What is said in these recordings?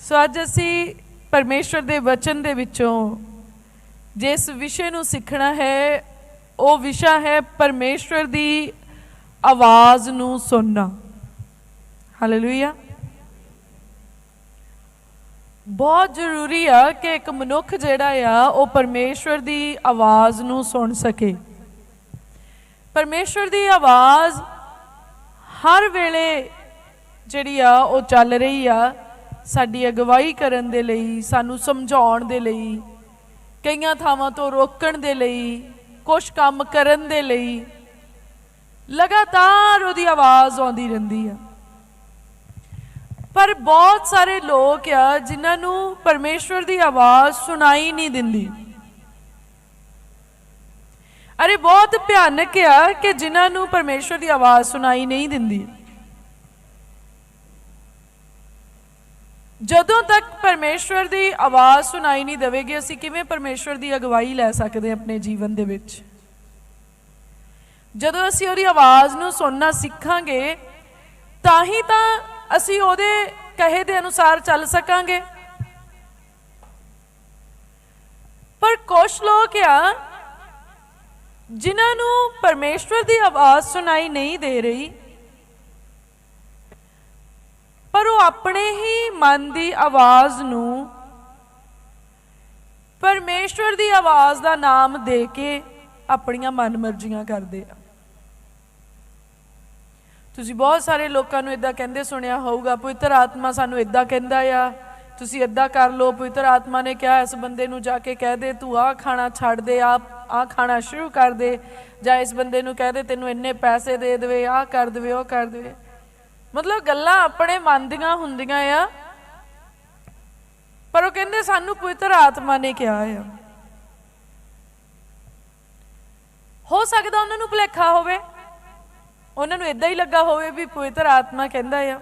ਸੋ ਅੱਜ ਅਸੀਂ ਪਰਮੇਸ਼ਵਰ ਦੇ ਵਚਨ ਦੇ ਵਿੱਚੋਂ ਜਿਸ ਵਿਸ਼ੇ ਨੂੰ ਸਿੱਖਣਾ ਹੈ, ਉਹ ਵਿਸ਼ਾ ਹੈ ਪਰਮੇਸ਼ਵਰ ਦੀ ਆਵਾਜ਼ ਨੂੰ ਸੁਣਨਾ। ਹਾਲੇਲੂਇਆ ਬਹੁਤ ਜ਼ਰੂਰੀ ਆ ਕਿ ਇੱਕ ਮਨੁੱਖ ਜਿਹੜਾ ਆ, ਉਹ ਪਰਮੇਸ਼ਵਰ ਦੀ ਆਵਾਜ਼ ਨੂੰ ਸੁਣ ਸਕੇ। ਪਰਮੇਸ਼ਵਰ ਦੀ ਆਵਾਜ਼ ਹਰ ਵੇਲੇ ਜਿਹੜੀ ਆ, ਉਹ ਚੱਲ ਰਹੀ ਆ। ਸਾਡੀ ਅਗਵਾਈ ਕਰਨ ਦੇ ਲਈ, ਸਾਨੂੰ ਸਮਝਾਉਣ ਦੇ ਲਈ, ਕਈਆਂ ਥਾਵਾਂ ਤੋਂ ਰੋਕਣ ਦੇ ਲਈ ਕੁਝ ਕੰਮ ਕਰਨ ਦੇ ਲਈ, ਲਗਾਤਾਰ ਉਹਦੀ ਆਵਾਜ਼ ਆਉਂਦੀ ਰਹਿੰਦੀ ਆ। ਪਰ ਬਹੁਤ ਸਾਰੇ ਲੋਕ ਆ ਜਿਨ੍ਹਾਂ ਨੂੰ ਪਰਮੇਸ਼ਵਰ ਦੀ ਆਵਾਜ਼ ਸੁਣਾਈ ਨਹੀਂ ਦਿੰਦੀ। ਅਰੇ ਬਹੁਤ ਭਿਆਨਕ ਆ ਕਿ ਜਿਨ੍ਹਾਂ ਨੂੰ ਪਰਮੇਸ਼ਵਰ ਦੀ ਆਵਾਜ਼ ਸੁਣਾਈ ਨਹੀਂ ਦਿੰਦੀ। ਜਦੋਂ ਤੱਕ ਪਰਮੇਸ਼ਵਰ ਦੀ ਆਵਾਜ਼ ਸੁਣਾਈ ਨਹੀਂ ਦੇਵੇਗੀ, ਅਸੀਂ ਕਿਵੇਂ ਪਰਮੇਸ਼ਵਰ ਦੀ ਅਗਵਾਈ ਲੈ ਸਕਦੇ ਆਪਣੇ ਜੀਵਨ ਦੇ ਵਿੱਚ? ਜਦੋਂ ਅਸੀਂ ਉਹਦੀ ਆਵਾਜ਼ ਨੂੰ ਸੁਣਨਾ ਸਿੱਖਾਂਗੇ, ਤਾਂ ਹੀ ਤਾਂ ਅਸੀਂ ਉਹਦੇ ਕਹੇ ਦੇ ਅਨੁਸਾਰ ਚੱਲ ਸਕਾਂਗੇ। ਪਰ ਕੁਝ ਲੋਕ ਆ, ਜਿਨ੍ਹਾਂ ਨੂੰ ਪਰਮੇਸ਼ਵਰ ਦੀ ਆਵਾਜ਼ ਸੁਣਾਈ ਨਹੀਂ ਦੇ ਰਹੀ ਪਰ ਉਹ ਆਪਣੇ ਹੀ ਮਨ ਦੀ ਆਵਾਜ਼ ਨੂੰ ਪਰਮੇਸ਼ਵਰ ਦੀ ਆਵਾਜ਼ ਦਾ ਨਾਮ ਦੇ ਕੇ ਆਪਣੀਆਂ ਮਨਮਰਜ਼ੀਆਂ ਕਰਦੇ ਆ। ਤੁਸੀਂ ਬਹੁਤ ਸਾਰੇ ਲੋਕਾਂ ਨੂੰ ਇਦਾਂ ਕਹਿੰਦੇ ਸੁਣਿਆ ਹੋਊਗਾ, ਪਵਿੱਤਰ ਆਤਮਾ ਸਾਨੂੰ ਇਦਾਂ ਕਹਿੰਦਾ ਆ, ਤੁਸੀਂ ਇਦਾਂ ਕਰ ਲਓ, ਪਵਿੱਤਰ ਆਤਮਾ ਨੇ ਕਿਹਾ ਇਸ ਬੰਦੇ ਨੂੰ ਜਾ ਕੇ ਕਹਿ ਦੇ, ਤੂੰ ਆਹ ਖਾਣਾ ਛੱਡ ਦੇ ਆ ਆਹ ਖਾਣਾ ਸ਼ੁਰੂ ਕਰ ਦੇ, ਜਾਂ ਇਸ ਬੰਦੇ ਨੂੰ ਕਹਿ ਦੇ, ਤੈਨੂੰ ਇੰਨੇ ਪੈਸੇ ਦੇ ਦੇਵੇ, ਆਹ ਕਰ ਦੇਵੇ, ਉਹ ਕਰ ਦੇਵੇ। ਮਤਲਬ ਗੱਲਾਂ ਆਪਣੇ ਮਨ ਦੀਆਂ ਹੁੰਦੀਆਂ ਆ। ਪਰ ਉਹ ਕਹਿੰਦੇ ਸਾਨੂੰ ਪਵਿੱਤਰ ਆਤਮਾ ਨੇ ਕਿਹਾ ਆ। ਹੋ ਸਕਦਾ ਉਹਨਾਂ ਨੂੰ ਭੁਲੇਖਾ ਹੋਵੇ। ਉਹਨਾਂ ਨੂੰ ਇਦਾਂ ਹੀ ਲੱਗਾ ਹੋਵੇ ਵੀ ਪਵਿੱਤਰ ਆਤਮਾ ਕਹਿੰਦਾ ਆ।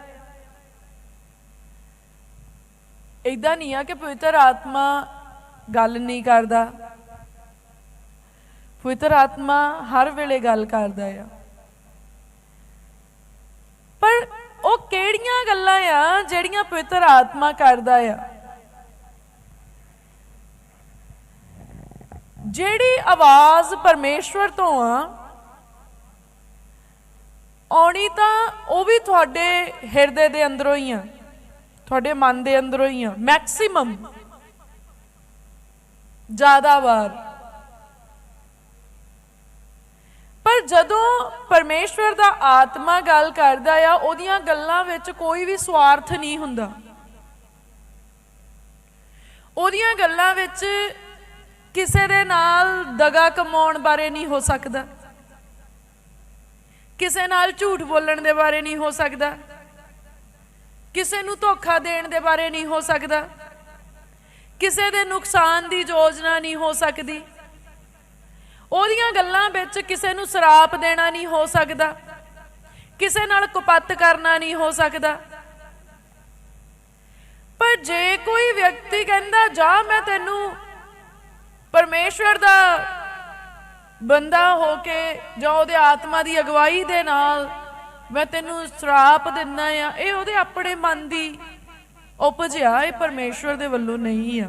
ਇਦਾਂ ਨਹੀਂ ਆ ਕਿ ਪਵਿੱਤਰ ਆਤਮਾ ਗੱਲ ਨਹੀਂ ਕਰਦਾ। ਪਵਿੱਤਰ ਆਤਮਾ ਹਰ ਵੇਲੇ ਗੱਲ ਕਰਦਾ ਆ। ਪਰ ਉਹ ਕਿਹੜੀਆਂ ਗੱਲਾਂ ਆ ਜਿਹੜੀਆਂ ਪਵਿੱਤਰ ਆਤਮਾ ਕਰਦਾ ਆ? ਜਿਹੜੀ ਆਵਾਜ਼ ਪਰਮੇਸ਼ਵਰ ਤੋਂ ਆ, ਆਉਣੀ ਤਾਂ ਉਹ ਵੀ ਤੁਹਾਡੇ ਹਿਰਦੇ ਦੇ ਅੰਦਰੋਂ ਹੀ ਆ, ਤੁਹਾਡੇ ਮਨ ਦੇ ਅੰਦਰੋਂ ਹੀ ਆ ਮੈਕਸਿਮਮ ਜ਼ਿਆਦਾ ਵਾਰ। ਪਰ ਜਦੋਂ ਪਰਮੇਸ਼ਵਰ ਦਾ ਆਤਮਾ ਗੱਲ ਕਰਦਾ ਆ, ਉਹਦੀਆਂ ਗੱਲਾਂ ਵਿੱਚ ਕੋਈ ਵੀ ਸਵਾਰਥ ਨਹੀਂ ਹੁੰਦਾ। ਉਹਦੀਆਂ ਗੱਲਾਂ ਵਿੱਚ ਕਿਸੇ ਦੇ ਨਾਲ ਦਗਾ ਕਮਾਉਣ ਬਾਰੇ ਨਹੀਂ ਹੋ ਸਕਦਾ। ਕਿਸੇ ਨਾਲ ਝੂਠ ਬੋਲਣ ਦੇ ਬਾਰੇ ਨਹੀਂ ਹੋ ਸਕਦਾ। ਕਿਸੇ ਨੂੰ ਧੋਖਾ ਦੇਣ ਦੇ ਬਾਰੇ ਨਹੀਂ ਹੋ ਸਕਦਾ। ਕਿਸੇ ਦੇ ਨੁਕਸਾਨ ਦੀ ਯੋਜਨਾ ਨਹੀਂ ਹੋ ਸਕਦੀ। ਉਹਦੀਆਂ ਗੱਲਾਂ ਵਿੱਚ ਕਿਸੇ ਨੂੰ ਸਰਾਪ ਦੇਣਾ ਨਹੀਂ ਹੋ ਸਕਦਾ। ਕਿਸੇ ਨਾਲ ਕੁਪੱਤ ਕਰਨਾ ਨਹੀਂ ਹੋ ਸਕਦਾ। ਪਰ ਜੇ ਕੋਈ ਵਿਅਕਤੀ ਕਹਿੰਦਾ, ਜਾ, ਮੈਂ ਤੈਨੂੰ ਪਰਮੇਸ਼ਵਰ ਦਾ ਬੰਦਾ ਹੋ ਕੇ ਜਾਂ ਉਹਦੇ ਆਤਮਾ ਦੀ ਅਗਵਾਈ ਦੇ ਨਾਲ ਮੈਂ ਤੈਨੂੰ ਸ਼ਰਾਪ ਦਿੰਦਾ ਆ ਇਹ ਉਹਦੇ ਆਪਣੇ ਮਨ ਦੀ ਉਪਜ ਆ, ਇਹ ਪਰਮੇਸ਼ਵਰ ਦੇ ਵੱਲੋਂ ਨਹੀਂ ਆ।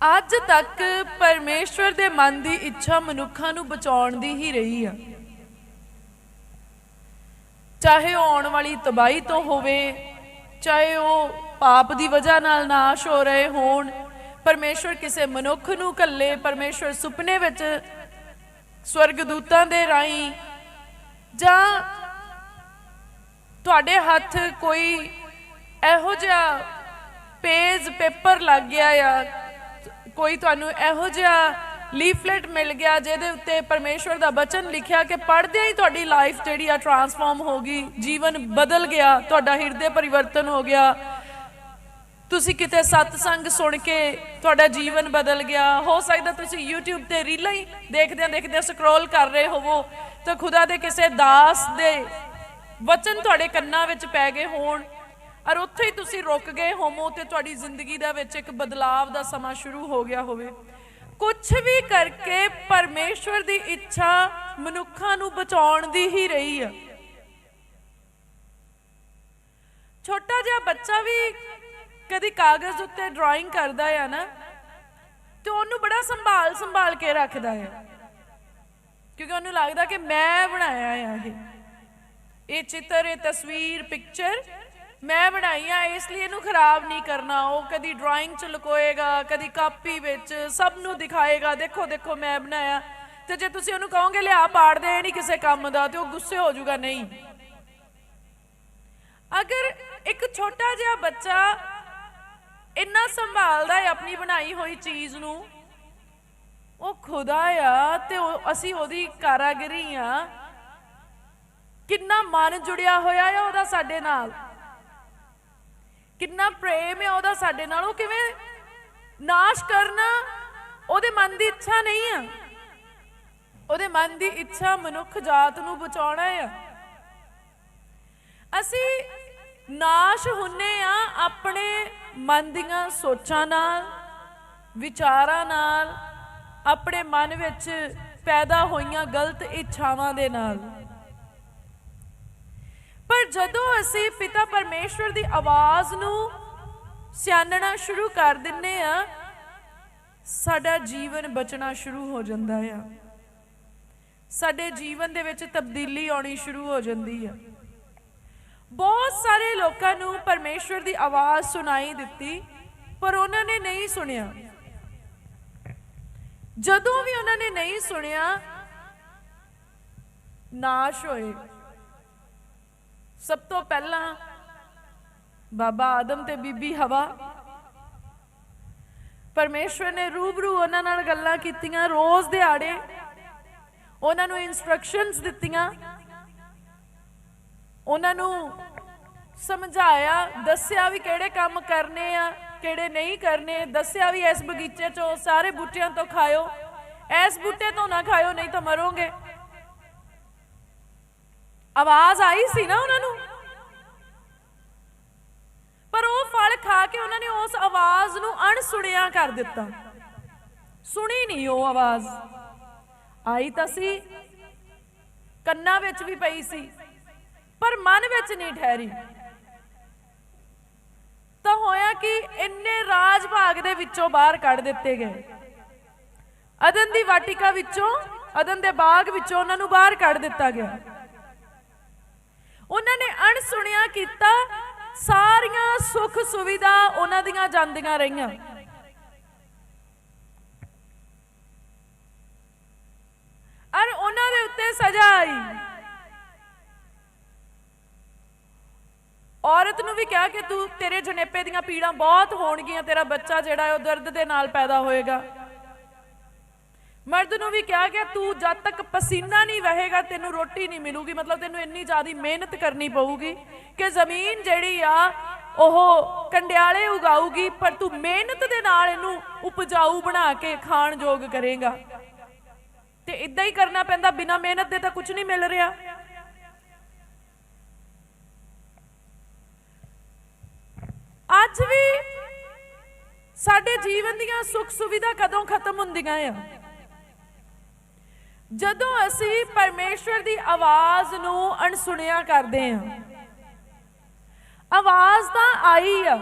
ਅੱਜ ਤੱਕ ਪਰਮੇਸ਼ਵਰ ਦੇ ਮਨ ਦੀ ਇੱਛਾ ਮਨੁੱਖਾਂ ਨੂੰ ਬਚਾਉਣ ਦੀ ਹੀ ਰਹੀ ਆ। ਚਾਹੇ ਉਹ ਆਉਣ ਵਾਲੀ ਤਬਾਹੀ ਤੋਂ ਹੋਵੇ, ਚਾਹੇ ਉਹ ਪਾਪ ਦੀ ਵਜ੍ਹਾ ਨਾਲ ਨਾਸ਼ ਹੋ ਰਹੇ ਹੋਣ, ਪਰਮੇਸ਼ਵਰ ਕਿਸੇ ਮਨੁੱਖ ਨੂੰ ਕੱਲੇ ਪਰਮੇਸ਼ਵਰ ਸੁਪਨੇ ਵਿੱਚ ਸਵਰਗਦੂਤਾਂ ਦੇ ਰਾਹੀਂ ਜਾਂ ਤੁਹਾਡੇ ਹੱਥ ਕੋਈ ਇਹੋ ਜਿਹਾ ਪੇਜ, ਪੇਪਰ ਲੱਗ ਗਿਆ ਆ ਕੋਈ ਤੁਹਾਨੂੰ ਇਹੋ ਜਿਹਾ ਲੀਫਲੇਟ ਮਿਲ ਗਿਆ ਜਿਹਦੇ ਉੱਤੇ ਪਰਮੇਸ਼ਵਰ ਦਾ ਬਚਨ ਲਿਖਿਆ ਕਿ ਪੜ੍ਹਦਿਆਂ ਹੀ ਤੁਹਾਡੀ ਲਾਈਫ ਜਿਹੜੀ ਆ ਟਰਾਂਸਫਾਰਮ ਹੋ ਗਈ, ਜੀਵਨ ਬਦਲ ਗਿਆ, ਤੁਹਾਡਾ ਹਿਰਦੇ ਪਰਿਵਰਤਨ ਹੋ ਗਿਆ। ਤੁਸੀਂ ਕਿਤੇ ਸਤਸੰਗ ਸੁਣ ਕੇ ਤੁਹਾਡਾ ਜੀਵਨ ਬਦਲ ਗਿਆ। ਹੋ ਸਕਦਾ ਤੁਸੀਂ YouTube ਤੇ ਰੀਲਾਂ ਹੀ ਦੇਖਦਿਆਂ ਦੇਖਦਿਆਂ ਸਕਰੋਲ ਕਰ ਰਹੇ ਹੋਵੋ ਤਾਂ ਖੁਦਾ ਦੇ ਕਿਸੇ ਦਾਸ ਦੇ ਵਚਨ ਤੁਹਾਡੇ ਕੰਨਾਂ ਵਿੱਚ ਪੈ ਗਏ ਹੋਣ। ਔਰ ਉੱਥੇ ਹੀ ਤੁਸੀਂ ਰੁਕ ਗਏ ਹੋਵੋ ਤੇ ਤੁਹਾਡੀ ਜ਼ਿੰਦਗੀ ਦੇ ਵਿੱਚ ਇੱਕ ਬਦਲਾਵ ਦਾ ਸਮਾਂ ਸ਼ੁਰੂ ਹੋ ਗਿਆ ਹੋਵੇ। ਕੁਝ ਵੀ ਕਰਕੇ ਪਰਮੇਸ਼ਵਰ ਦੀ ਇੱਛਾ ਮਨੁੱਖਾਂ ਨੂੰ ਬਚਾਉਣ ਦੀ ਹੀ ਰਹੀ ਆ। ਛੋਟਾ ਜਿਹਾ ਬੱਚਾ ਵੀ ਕਦੀ ਕਾਗਜ਼ ਉੱਤੇ ਡਰਾਇੰਗ ਕਰਦਾ ਆ ਨਾ, ਤੇ ਉਹਨੂੰ ਬੜਾ ਸੰਭਾਲ ਸੰਭਾਲ ਕੇ ਰੱਖਦਾ ਆ। ਕਿਉਂਕਿ ਉਹਨੂੰ ਲੱਗਦਾ ਕਿ ਮੈਂ ਬਣਾਇਆ ਆ ਇਹ। ਇਹ ਚਿੱਤਰ, ਇਹ ਤਸਵੀਰ ਪਿਕਚਰ ਮੈਂ ਬਣਾਈ ਆ ਇਸ ਲਈ ਇਹਨੂੰ ਖਰਾਬ ਨਹੀਂ ਕਰਨਾ। ਉਹ ਕਦੀ ਡਰਾਇੰਗ ਚ ਲੁਕੋਏਗਾ, ਕਦੀ ਕਾਪੀ ਵਿੱਚ, ਸਭ ਨੂੰ ਦਿਖਾਏਗਾ। ਦੇਖੋ ਦੇਖੋ, ਮੈਂ ਬਣਾਇਆ। ਤੇ ਜੇ ਤੁਸੀਂ ਉਹਨੂੰ ਕਹੋਗੇ, ਲਿਆ, ਪਾੜ ਦੇ ਨਹੀਂ ਕਿਸੇ ਕੰਮ ਦਾ, ਤੇ ਉਹ ਗੁੱਸੇ ਹੋ ਜਾਊਗਾ, ਨਹੀਂ। ਅਗਰ ਇੱਕ ਛੋਟਾ ਜਿਹਾ ਬੱਚਾ ਇੰਨਾ ਸੰਭਾਲਦਾ ਹੈ ਆਪਣੀ ਬਣਾਈ ਹੋਈ ਚੀਜ਼ ਨੂੰ, ਉਹ ਖੁਦਾ ਆ ਤੇ ਉਹ- ਅਸੀਂ ਉਹਦੀ ਕਾਰਾਗਰੀ ਆ। ਕਿੰਨਾ ਮਨ ਜੁੜਿਆ ਹੋਇਆ ਆ ਉਹਦਾ ਸਾਡੇ ਨਾਲ। ਕਿੰਨਾ ਪ੍ਰੇਮ ਹੈ ਉਹਦਾ ਸਾਡੇ ਨਾਲ, ਉਹ ਕਿਵੇਂ ਨਾਸ਼ ਕਰਨਾ? ਉਹਦੇ ਮਨ ਦੀ ਇੱਛਾ ਨਹੀਂ ਆ। ਉਹਦੇ ਮਨ ਦੀ ਇੱਛਾ ਮਨੁੱਖ ਜਾਤ ਨੂੰ ਬਚਾਉਣਾ ਆ। ਅਸੀਂ ਨਾਸ਼ ਹੁੰਨੇ ਆ ਆਪਣੇ ਮਨ ਦੀਆਂ ਸੋਚਾਂ ਨਾਲ, ਵਿਚਾਰਾਂ ਨਾਲ, ਆਪਣੇ ਮਨ ਵਿੱਚ ਪੈਦਾ ਹੋਈਆਂ ਗਲਤ ਇੱਛਾਵਾਂ ਦੇ ਨਾਲ। ਜਦੋਂ ਅਸੀਂ ਪਿਤਾ ਪਰਮੇਸ਼ਵਰ ਦੀ ਆਵਾਜ਼ ਨੂੰ ਸਿਆਣਨਾ ਸ਼ੁਰੂ ਕਰ ਦਿੰਨੇ ਆ, ਸਾਡਾ ਜੀਵਨ ਬਚਣਾ ਸ਼ੁਰੂ ਹੋ ਜਾਂਦਾ ਆ। ਸਾਡੇ ਜੀਵਨ ਦੇ ਵਿੱਚ ਤਬਦੀਲੀ ਆਉਣੀ ਸ਼ੁਰੂ ਹੋ ਜਾਂਦੀ ਆ। ਬਹੁਤ ਸਾਰੇ ਲੋਕਾਂ ਨੂੰ ਪਰਮੇਸ਼ਵਰ ਦੀ ਆਵਾਜ਼ ਸੁਣਾਈ ਦਿੱਤੀ, ਪਰ ਉਹਨਾਂ ਨੇ ਨਹੀਂ ਸੁਣਿਆ। ਜਦੋਂ ਵੀ ਉਹਨਾਂ ਨੇ ਨਹੀਂ ਸੁਣਿਆ, ਨਾਸ਼ ਹੋਏ। ਸਭ ਤੋਂ ਪਹਿਲਾਂ ਬਾਬਾ ਆਦਮ ਤੇ ਬੀਬੀ ਹਵਾ। ਪਰਮੇਸ਼ਵਰ ਨੇ ਰੂਬਰੂ ਉਹਨਾਂ ਨਾਲ ਗੱਲਾਂ ਕੀਤੀਆਂ, ਰੋਜ਼ ਦਿਹਾੜੇ ਉਹਨਾਂ ਨੂੰ ਇਨਸਟਰਕਸ਼ਨਸ ਦਿੱਤੀਆਂ। ਉਹਨਾਂ ਨੂੰ ਸਮਝਾਇਆ, ਦੱਸਿਆ ਵੀ ਕਿਹੜੇ ਕੰਮ ਕਰਨੇ ਆ, ਕਿਹੜੇ ਨਹੀਂ ਕਰਨੇ, ਦੱਸਿਆ ਵੀ ਇਸ ਬਗੀਚੇ ਚੋਂ ਸਾਰੇ ਬੂਟਿਆਂ ਤੋਂ ਖਾਇਓ। ਇਸ ਬੂਟੇ ਤੋਂ ਨਾ ਖਾਇਓ, ਨਹੀਂ ਤਾਂ ਮਰੋਗੇ। ਆਵਾਜ਼ ਆਈ ਸੀ ਨਾ ਉਹਨਾਂ ਨੂੰ। ਪਰ ਉਹ ਫਲ ਖਾ ਕੇ ਉਹਨਾਂ ਨੇ ਉਸ ਆਵਾਜ਼ ਨੂੰ ਅਣਸੁਣਿਆ ਕਰ ਦਿੱਤਾ। ਸੁਣੀ ਨਹੀਂ ਉਹ ਆਵਾਜ਼। ਆਈ ਤਾਂ ਸੀ, ਕੰਨਾਂ ਵਿੱਚ ਵੀ ਪਈ ਸੀ, ਪਰ ਮਨ ਵਿੱਚ ਨਹੀਂ ਠਹਿਰੀ। ਤਾਂ ਹੋਇਆ ਕਿ ਇੰਨੇ ਰਾਜ ਭਾਗ ਦੇ ਵਿੱਚੋਂ ਬਾਹਰ ਕੱਢ ਦਿੱਤੇ ਗਏ। ਅਦਨ ਦੀ ਵਾਟਿਕਾ ਵਿੱਚੋਂ, ਅਦਨ ਦੇ ਬਾਗ ਵਿੱਚੋਂ ਉਹਨਾਂ ਨੂੰ ਬਾਹਰ ਕੱਢ ਦਿੱਤਾ ਗਿਆ। ਉਹਨਾਂ ਨੇ ਅਣਸੁਣਿਆ ਕੀਤਾ। ਸਾਰੀਆਂ ਸੁੱਖ ਸੁਵਿਧਾ ਉਹਨਾਂ ਦੀਆਂ ਜਾਂਦੀਆਂ ਰਹੀਆਂ। ਅਰ ਉਹਨਾਂ ਦੇ ਉੱਤੇ ਸਜ਼ਾ ਆਈ। ਔਰਤ ਨੂੰ ਵੀ ਕਿਹਾ ਕਿ ਤੂੰ ਤੇਰੇ ਜਣੇਪੇ ਦੀਆਂ ਪੀੜਾਂ ਬਹੁਤ ਹੋਣਗੀਆਂ, ਤੇਰਾ ਬੱਚਾ ਜਿਹੜਾ ਉਹ ਦਰਦ ਦੇ ਨਾਲ ਪੈਦਾ ਹੋਏਗਾ। ਮਰਦ ਨੂੰ ਵੀ ਕਿਹਾ ਗਿਆ, ਤੂੰ ਜਦ ਤੱਕ ਪਸੀਨਾ ਨਹੀਂ ਵਹੇਗਾ, ਤੈਨੂੰ ਰੋਟੀ ਨਹੀਂ ਮਿਲੂਗੀ। ਮਤਲਬ ਤੈਨੂੰ ਇੰਨੀ ਜ਼ਿਆਦੀ ਮਿਹਨਤ ਕਰਨੀ ਪਊਗੀ ਕਿ ਜ਼ਮੀਨ ਜਿਹੜੀ ਆ, ਉਹ ਕੰਡਿਆਲੇ ਉਗਾਊਗੀ, ਪਰ ਤੂੰ ਮਿਹਨਤ ਦੇ ਨਾਲ ਇਹਨੂੰ ਉਪਜਾਊ ਬਣਾ ਕੇ ਖਾਣ ਯੋਗ ਕਰੇਗਾ। ਤੇ ਇਦਾਂ ਹੀ ਕਰਨਾ ਪੈਂਦਾ, ਬਿਨਾ ਮਿਹਨਤ ਦੇ ਤਾਂ ਕੁਝ ਨਹੀਂ ਮਿਲ ਰਿਹਾ। ਅੱਜ ਵੀ ਸਾਡੇ ਜੀਵਨ ਦੀਆਂ ਸੁੱਖ ਸੁਵਿਧਾ ਕਦੋਂ ਖਤਮ ਹੁੰਦੀਆਂ ਆ? ਜਦੋਂ ਅਸੀਂ ਪਰਮੇਸ਼ਵਰ ਦੀ ਆਵਾਜ਼ ਨੂੰ ਅਣਸੁਣਿਆ ਕਰਦੇ ਹਾਂ, ਆਵਾਜ਼ ਤਾਂ ਆਈ ਆ,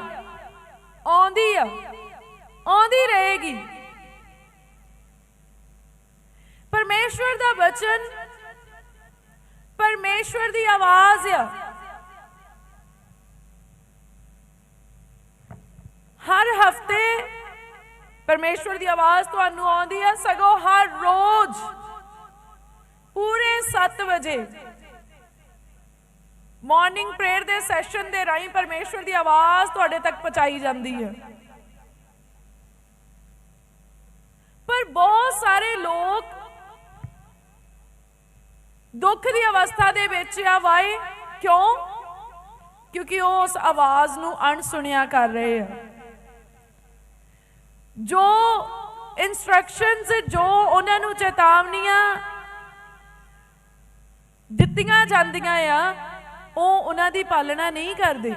ਆਉਂਦੀ ਆ, ਆਉਂਦੀ ਰਹੇਗੀ। ਪਰਮੇਸ਼ਵਰ ਦਾ ਬਚਨ ਪਰਮੇਸ਼ਵਰ ਦੀ ਆਵਾਜ਼ ਆ। ਹਰ ਹਫ਼ਤੇ ਪਰਮੇਸ਼ਵਰ ਦੀ ਆਵਾਜ਼ ਤੁਹਾਨੂੰ ਆਉਂਦੀ ਆ, ਸਗੋਂ ਹਰ ਰੋਜ਼। ਪੂਰੇ 7 ਵਜੇ। ਮਾਰਨਿੰਗ ਪ੍ਰੇਅਰ ਦੇ ਸੈਸ਼ਨ ਦੇ ਰਾਹੀਂ ਪਰਮੇਸ਼ਵਰ ਦੀ ਆਵਾਜ਼ ਤੁਹਾਡੇ ਤੱਕ ਪਹੁੰਚਾਈ ਜਾਂਦੀ ਹੈ। ਪਰ ਬਹੁਤ ਸਾਰੇ ਲੋਕ ਦੁੱਖ ਦੀ ਅਵਸਥਾ ਦੇ ਵਿੱਚ ਆ, ਵਾਏ, ਕਿਉਂ? ਕਿਉਂਕਿ ਉਹ ਉਸ ਆਵਾਜ਼ ਨੂੰ ਅਣਸੁਣਿਆ ਕਰ ਰਹੇ ਆ। ਜੋ ਇਨਸਟਰਕਸ਼ਨਸ ਜੋ ਉਹਨਾਂ ਨੂੰ ਚੇਤਾਵਨੀਆਂ ਦਿੱਤੀਆਂ ਜਾਂਦੀਆਂ ਆ, ਉਹ ਉਹਨਾਂ ਦੀ ਪਾਲਣਾ ਨਹੀਂ ਕਰਦੇ।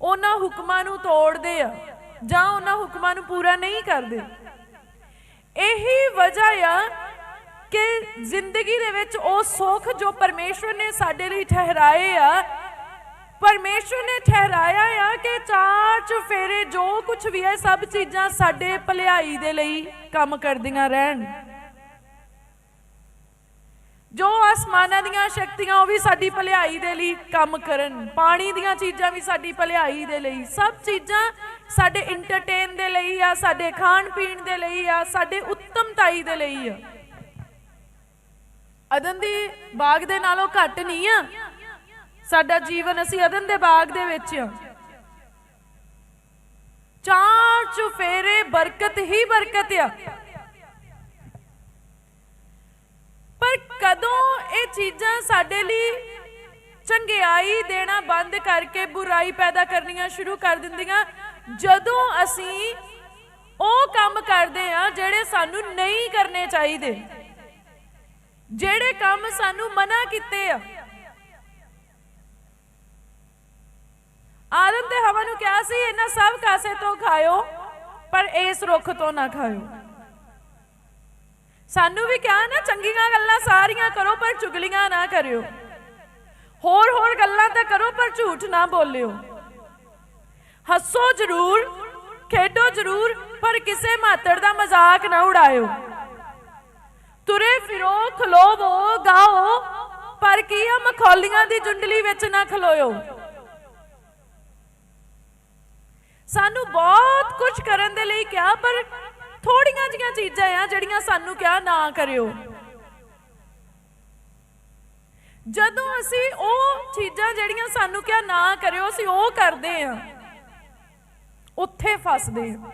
ਉਹਨਾਂ ਹੁਕਮਾਂ ਨੂੰ ਤੋੜਦੇ ਆ, ਜਾਂ ਉਹਨਾਂ ਹੁਕਮਾਂ ਨੂੰ ਪੂਰਾ ਨਹੀਂ ਕਰਦੇ। ਇਹੀ ਵਜ੍ਹਾ ਆ ਕਿ ਜ਼ਿੰਦਗੀ ਦੇ ਵਿੱਚ ਉਹ ਸੁੱਖ ਜੋ ਪਰਮੇਸ਼ਵਰ ਨੇ ਸਾਡੇ ਲਈ ਠਹਿਰਾਏ ਆ, ਪਰਮੇਸ਼ਵਰ ਨੇ ਠਹਿਰਾਇਆ ਆ ਕਿ ਚਾਰ ਚੁਫੇਰੇ ਜੋ ਕੁਝ ਵੀ ਹੈ, ਸਭ ਚੀਜ਼ਾਂ ਸਾਡੇ ਭਲਾਈ ਦੇ ਲਈ ਕੰਮ ਕਰਦੀਆਂ ਰਹਿਣ। ਜੋ ਆਸਮਾਨਾਂ ਦੀਆਂ ਸ਼ਕਤੀਆਂ ਉਹ ਵੀ ਸਾਡੀ ਭਲਾਈ ਦੇ ਲਈ ਕੰਮ ਕਰਨ, ਪਾਣੀ ਦੀਆਂ ਚੀਜ਼ਾਂ ਵੀ ਸਾਡੀ ਭਲਾਈ ਦੇ ਲਈ। ਸਭ ਚੀਜ਼ਾਂ ਸਾਡੇ ਇੰਟਰਟੇਨ ਦੇ ਲਈ ਆ, ਸਾਡੇ ਖਾਣ ਪੀਣ ਦੇ ਲਈ ਆ, ਸਾਡੇ ਉੱਤਮਤਾਈ ਦੇ ਲਈ ਆ। ਅਦਨ ਦੀ ਬਾਗ ਦੇ ਨਾਲੋਂ ਘੱਟ ਨਹੀਂ ਆ। ਸਾਡਾ ਜੀਵਨ ਅਸੀਂ ਅਦਨ ਦੇ ਬਾਗ ਦੇ ਵਿੱਚ ਆ। ਚਾਰ ਚੁਫੇਰੇ ਬਰਕਤ ਹੀ ਬਰਕਤ ਆ ਪਰ ਕਦੋਂ ਇਹ ਚੀਜ਼ਾਂ ਸਾਡੇ ਲਈ ਚੰਗਿਆਈ ਦੇਣਾ ਬੰਦ ਕਰਕੇ ਬੁਰਾਈ ਪੈਦਾ ਕਰਨੀਆਂ ਸ਼ੁਰੂ ਕਰ ਦਿੰਦੀਆਂ? ਜਦੋਂ ਅਸੀਂ ਉਹ ਕੰਮ ਕਰਦੇ ਆ ਜਿਹੜੇ ਸਾਨੂੰ ਨਹੀਂ ਕਰਨੇ ਚਾਹੀਦੇ, ਜਿਹੜੇ ਕੰਮ ਸਾਨੂੰ ਮਨਾ ਕੀਤੇ ਆ। ਆਦਮ ਤੇ ਹਵਾ ਨੂੰ ਕਿਹਾ ਸੀ, ਇਹਨਾਂ ਸਭ ਕਾਸੇ ਤੋਂ ਖਾਇਓ, ਪਰ ਇਸ ਰੁੱਖ ਤੋਂ ਨਾ ਖਾਇਓ। ਸਾਨੂੰ ਵੀ ਕਿਹਾ ਨਾ, ਚੰਗੀਆਂ ਗੱਲਾਂ ਸਾਰੀਆਂ ਕਰੋ, ਪਰ ਚੁਗਲੀਆਂ ਨਾ ਕਰਿਓ। ਹੋਰ ਹੋਰ ਗੱਲਾਂ ਤਾਂ ਕਰੋ, ਪਰ ਝੂਠ ਨਾ ਬੋਲਿਓ। ਹੱਸੋ ਜ਼ਰੂਰ, ਖੇਡੋ ਜ਼ਰੂਰ, ਪਰ ਕਿਸੇ ਮਾਤੜ ਦਾ ਮਜ਼ਾਕ ਨਾ ਉਡਾਇਓ। ਤੁਰੇ ਫਿਰੋ, ਖਲੋਵੋ, ਗਾਓ, ਪਰ ਕੀ ਆ ਮਖੌਲੀਆਂ ਦੀ ਜੁੰਡਲੀ ਵਿੱਚ ਨਾ ਖਲੋਇਓ। ਸਾਨੂੰ ਬਹੁਤ ਕੁਝ ਕਰਨ ਦੇ ਲਈ ਕਿਹਾ, ਪਰ ਥੋੜੀਆਂ ਜੀਆਂ ਚੀਜ਼ਾਂ ਆ ਜਿਹੜੀਆਂ ਸਾਨੂੰ ਕਿਹਾ ਨਾ ਕਰਿਓ। ਜਦੋਂ ਅਸੀਂ ਉਹ ਚੀਜ਼ਾਂ ਜਿਹੜੀਆਂ ਸਾਨੂੰ ਕਿਹਾ ਨਾ ਕਰਿਓ, ਅਸੀਂ ਉਹ ਕਰਦੇ ਆ। ਉੱਥੇ ਫਸਦੇ ਆ।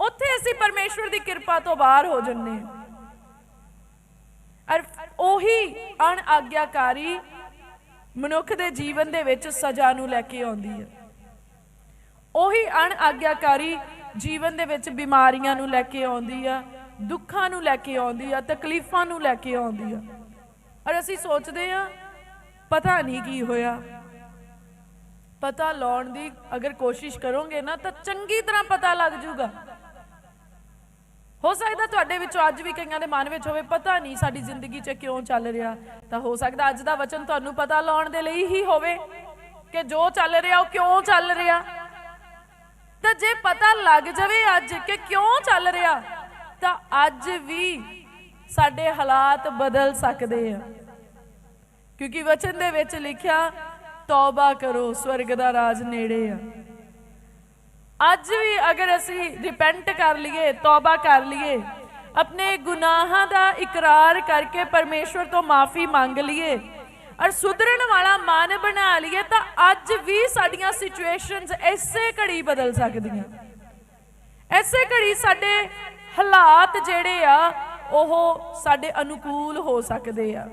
ਉੱਥੇ ਅਸੀਂ ਪਰਮੇਸ਼ਵਰ ਦੀ ਕਿਰਪਾ ਤੋਂ ਬਾਹਰ ਹੋ ਜੰਨੇ ਔਰ ਉਹੀ ਅਣ ਆਗਿਆਕਾਰੀ ਮਨੁੱਖ ਦੇ ਜੀਵਨ ਦੇ ਵਿੱਚ ਸਜ਼ਾ ਨੂੰ ਲੈ ਕੇ ਆਉਂਦੀ ਹੈ ਉਹੀ ਅਣ ਆਗਿਆਕਾਰੀ ਜੀਵਨ ਦੇ ਵਿੱਚ ਬਿਮਾਰੀਆਂ ਨੂੰ ਲੈ ਕੇ ਆਉਂਦੀ ਆ, ਦੁੱਖਾਂ ਨੂੰ ਲੈ ਕੇ ਆਉਂਦੀ ਆ, ਤਕਲੀਫਾਂ ਨੂੰ ਲੈ ਕੇ ਆਉਂਦੀ ਆ। ਔਰ ਅਸੀਂ ਸੋਚਦੇ ਆ, ਪਤਾ ਨਹੀਂ ਕੀ ਹੋਇਆ। ਪਤਾ ਲਾਉਣ ਦੀ ਅਗਰ ਕੋਸ਼ਿਸ਼ ਕਰੋਗੇ ਨਾ, ਤਾਂ ਚੰਗੀ ਤਰ੍ਹਾਂ ਪਤਾ ਲੱਗ ਜਾਊਗਾ ਹੋ ਸਕਦਾ ਤੁਹਾਡੇ ਵਿੱਚੋਂ ਅੱਜ ਵੀ ਕਈਆਂ ਦੇ ਮਨ ਵਿੱਚ ਹੋਵੇ, ਪਤਾ ਨਹੀਂ ਸਾਡੀ ਜ਼ਿੰਦਗੀ 'ਚ ਕਿਉਂ ਚੱਲ ਰਿਹਾ। ਤਾਂ ਹੋ ਸਕਦਾ ਅੱਜ ਦਾ ਵਚਨ ਤੁਹਾਨੂੰ ਪਤਾ ਲਾਉਣ ਦੇ ਲਈ ਹੀ ਹੋਵੇ ਕਿ ਜੋ ਚੱਲ ਰਿਹਾ, ਉਹ ਕਿਉਂ ਚੱਲ ਰਿਹਾ। ਤਾਂ ਜੇ ਪਤਾ ਲੱਗ ਜਾਵੇ ਅੱਜ ਕਿ ਕਿਉਂ ਚੱਲ ਰਿਹਾ, ਤਾਂ ਅੱਜ ਵੀ ਸਾਡੇ ਹਾਲਾਤ ਬਦਲ ਸਕਦੇ ਆ। ਕਿਉਂਕਿ ਵਚਨ ਦੇ ਵਿੱਚ ਲਿਖਿਆ, ਤੌਬਾ ਕਰੋ, ਸਵਰਗ ਦਾ ਰਾਜ ਨੇੜੇ ਆ। ਅੱਜ ਵੀ ਅਗਰ ਅਸੀਂ ਰਿਪੈਂਟ ਕਰ ਲਈਏ, ਤੌਬਾ ਕਰ ਲਈਏ, ਆਪਣੇ ਗੁਨਾਹਾਂ ਦਾ ਇਕਰਾਰ ਕਰਕੇ ਪਰਮੇਸ਼ਵਰ ਤੋਂ ਮਾਫੀ ਮੰਗ ਲਈਏ ਔਰ ਸੁਧਰਨ ਵਾਲਾ ਮਨ ਬਣਾ ਲਈਏ ਤਾਂ ਅੱਜ ਵੀ ਸਾਡੀਆਂ ਸਿਚੁਏਸ਼ਨਸ ਐਸੇ ਘੜੀ ਬਦਲ ਸਕਦੀਆਂ। ਐਸੇ ਘੜੀ ਸਾਡੇ ਹਾਲਾਤ ਜਿਹੜੇ ਆ, ਉਹ ਸਾਡੇ ਅਨੁਕੂਲ ਹੋ ਸਕਦੇ ਆ।